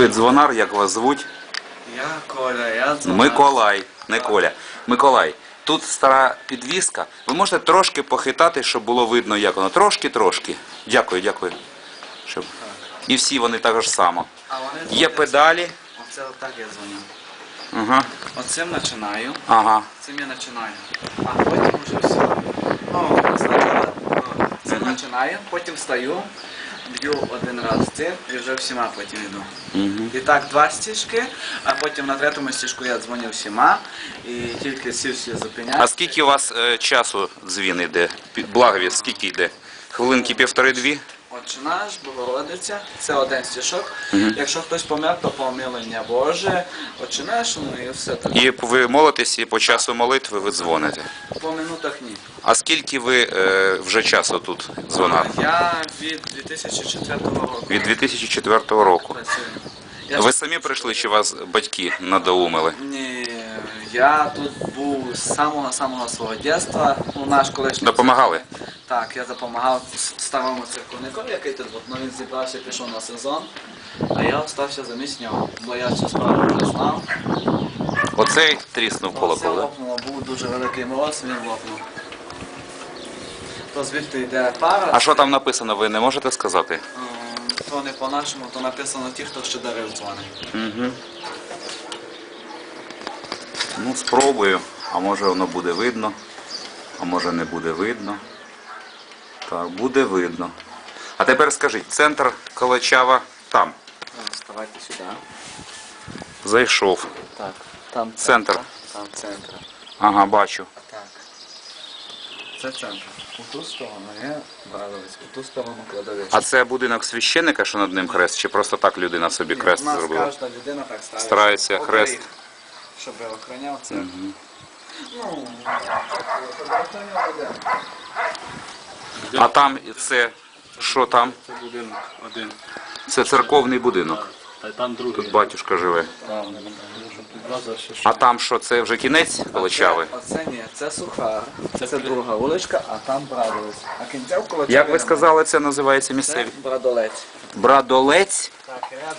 Ви дзвонар, як вас звуть? Я Коля, я дзвоню. Миколай, не Коля. Миколай. Тут стара підвіска. Ви можете трошки похитати, щоб було видно, як воно. Трошки-трошки. Дякую, дякую. Щоб... І всі вони так ж само. Є педалі. Оце отак я дзвоню. Ага. Оцим починаю, Ага. цим я починаю. А потім вже все. Ну, цим починаю, потім встаю, б'ю один раз цим і вже всіма потім йду. Угу. І так два стіжки, а потім на третьому стіжку я дзвоню всіма і тільки всі всі зупиняються. А скільки у вас е, часу дзвін йде? Благовіст, скільки йде? Хвилинки півтори-дві? Отче наш, Богородиця, це один стішок. Якщо хтось помер, то помилення Боже, Отче наш, ну і все так. І ви молитесь, і по часу молитви ви дзвоните. По минутах ні. А скільки ви е, вже часу тут дзвонар? Я від 2004 року Від 2004 року. працюю. Я Ви самі прийшли, чи вас батьки надоумили? Ні, я тут був з самого самого свого дитинства. У наш колишній Допомагали? Так, я допомагав старому церковнику, який тут ну, він зібрався, пішов на сезон, а я остався замість нього, бо я цю справу вже знав. Оцей тріснув колокол. да? лопнуло, був дуже великий мороз, він лопнув. То звідти йде пара, А що там написано, ви не можете сказати? ем, то не по-нашому, то написано ті, хто ще дарив дзвони. Угу. Ну, спробую. А може воно буде видно, а може не буде видно. Так, буде видно. А тепер скажіть, центр Калачава там. Вставайте сюди. Зайшов. Так, там Центр. Там центр. Ага, бачу. Так. Це центр. У ту сторону є Брадовець, у ту сторону кладовець. А це будинок священника, що над ним хрест, чи просто так людина собі крест У нас зробила? кожна людина так старається. Старається хрест. Щоб охороняв це. Ну, щоб охороняв один. А там це що там? Це будинок один. Це церковний будинок. Та там другий. Тут батюшка живе. Там, А там що, це вже кінець Калачави? Оце ні, це сухар, це, друга вуличка, а там Брадовець. А кінця в Колочаві Як ви сказали, це називається Це місцеві? Брадолець. Брадолець?